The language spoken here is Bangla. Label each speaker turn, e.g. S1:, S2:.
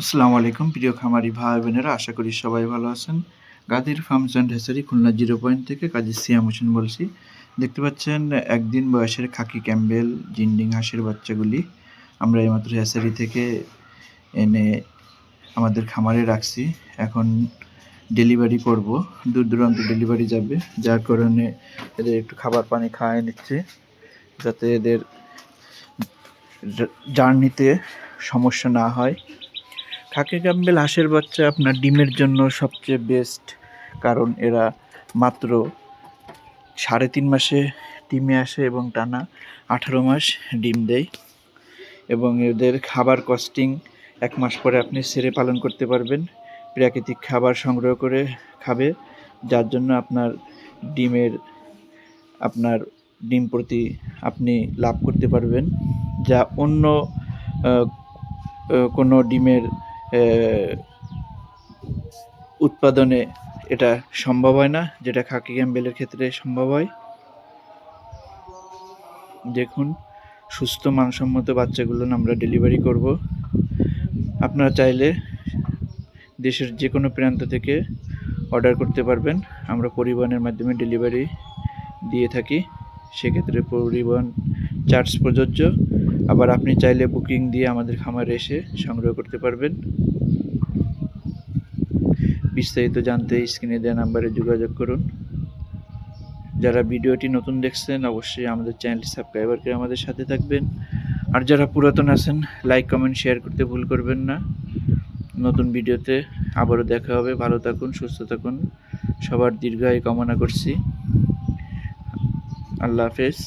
S1: আসসালামু আলাইকুম, প্রিয় খামারি ভাই বোনেরা আশা করি সবাই ভালো আছেন। Gadir farms and hatchery Khulna zero point থেকে কাজী সিয়াম হোসেন বলছি। দেখতে পাচ্ছেন, একদিন বয়সের খাকি ক্যাম্বেল, জিন্ডিং হাঁসের বাচ্চাগুলি আমরা এইমাত্র হেসারি থেকে এনে আমাদের খামারে রাখছি। এখন ডেলিভারি করব। দূর দূরান্ত ডেলিভারি যাবে, যার কারণে এদের একটু খাবার পানি খাওয়াই নিচ্ছে, যাতে এদের জার্নিতে সমস্যা না হয়। খাকি ক্যাম্বেল হাঁসের বাচ্চা আপনার ডিমের জন্য সবচেয়ে বেস্ট কারণ এরা মাত্র সাড়ে তিন মাসে ডিমে আসে এবং টানা আঠারো মাস ডিম দেয়। এবং এদের খাবার কস্টিং এক মাস পরে আপনি সেরে পালন করতে পারবেন। প্রাকৃতিক খাবার সংগ্রহ করে খাবে, যার জন্য আপনার ডিমের, আপনার ডিম প্রতি আপনি লাভ করতে পারবেন। যা অন্য কোনো ডিমের উৎপাদনে এটা সম্ভব হয় না, যেটা খাকি ক্যাম্বেলের ক্ষেত্রে সম্ভব হয়। দেখুন, সুস্থ, মানসম্মত বাচ্চাগুলো আমরা ডেলিভারি করব। আপনারা চাইলে দেশের যে কোনো প্রান্ত থেকে অর্ডার করতে পারবেন। আমরা পরিবহনের মাধ্যমে ডেলিভারি দিয়ে থাকি। সেক্ষেত্রে পরিবহন চার্জ প্রযোজ্য। আবার আপনি চাইলে বুকিং দিয়ে আমাদের খামারে এসে সংগ্রহ করতে পারবেন। বিস্তারিত জানতে স্ক্রিনে দেওয়া নাম্বারে যোগাযোগ করুন। যারা ভিডিওটি নতুন দেখছেন, অবশ্যই আমাদের চ্যানেলটি সাবস্ক্রাইবার করে আমাদের সাথে থাকবেন। আর যারা পুরাতন আছেন, লাইক, কমেন্ট, শেয়ার করতে ভুল করবেন না। নতুন ভিডিওতে আবারও দেখা হবে। ভালো থাকুন, সুস্থ থাকুন। সবার দীর্ঘায় কামনা করছি। আল্লাহ হাফেজ।